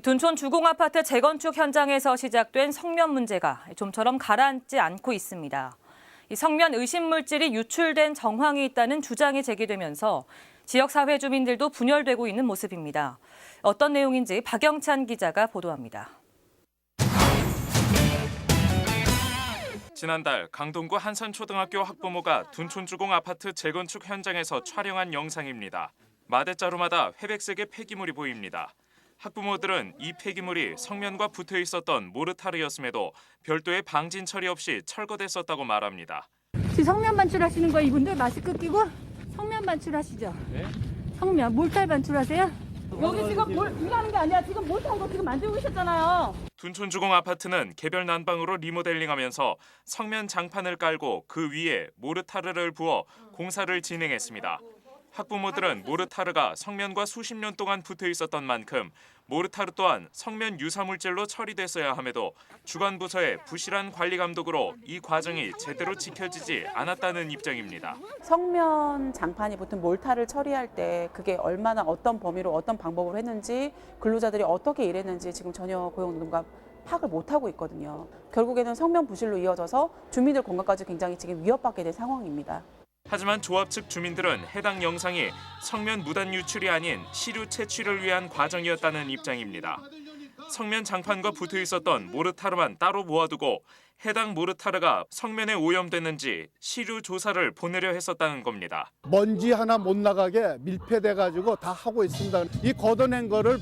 둔촌 주공아파트 재건축 현장에서 시작된 성면 문제가 좀처럼 가라앉지 않고 있습니다. 이 성면 의심 물질이 유출된 정황이 있다는 주장이 제기되면서 지역사회 주민들도 분열되고 있는 모습입니다. 어떤 내용인지 박영찬 기자가 보도합니다. 지난달 강동구 한산초등학교 학부모가 둔촌주공 아파트 재건축 현장에서 촬영한 영상입니다. 마대자루마다 회백색의 폐기물이 보입니다. 학부모들은 이 폐기물이 성면과 붙어 있었던 모르타르였음에도 별도의 방진 처리 없이 철거됐었다고 말합니다. 지금 성면 반출하시는 거 이분들 마스크 끼고 성면 반출하시죠? 네? 성면 몰탈 반출하세요? 여기 지금 뭘 일하는 게 아니라 지금 몰탈 거 지금 만들고 계셨잖아요. 둔촌주공 아파트는 개별 난방으로 리모델링하면서 성면 장판을 깔고 그 위에 모르타르를 부어 공사를 진행했습니다. 학부모들은 모르타르가 성면과 수십 년 동안 붙어 있었던 만큼 모르타르 또한 성면 유사물질로 처리됐어야 함에도 주관 부서의 부실한 관리 감독으로 이 과정이 제대로 지켜지지 않았다는 입장입니다. 성면 장판이 붙은 몰타를 처리할 때 그게 얼마나 어떤 범위로 어떤 방법으로 했는지 근로자들이 어떻게 일했는지 지금 전혀 고용노동부가 파악을 못하고 있거든요. 결국에는 성면 부실로 이어져서 주민들 건강까지 굉장히 지금 위협받게 된 상황입니다. 하지만 조합 측 주민들은 해당 영상이 성면 무단 유출이 아닌 시류 채취를 위한 과정이었다는 입장입니다. 성면 장판과 붙어 있었던 모르타르만 따로 모아두고 해당 모르타르가 성면에 오염됐는지 시류 조사를 보내려 했었다는 겁니다. 먼지 하나 못 나가게 밀폐돼 가지고 다 하고 있습니다. 이 걷어낸 거를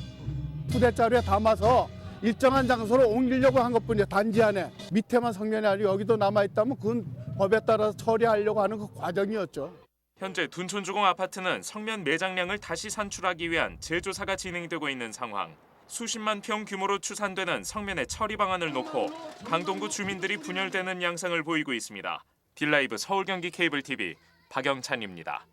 부대자루에 담아서 일정한 장소로 옮기려고 한 것뿐이에요. 단지 안에 밑에만 성면이 아니고 여기도 남아 있다면 그건 법에 따라서 처리하려고 하는 그 과정이었죠. 현재 둔촌주공 아파트는 성면 매장량을 다시 산출하기 위한 재조사가 진행되고 있는 상황. 수십만 평 규모로 추산되는 성면의 처리 방안을 놓고 강동구 주민들이 분열되는 양상을 보이고 있습니다. 딜라이브 서울 경기 케이블 TV 박영찬입니다.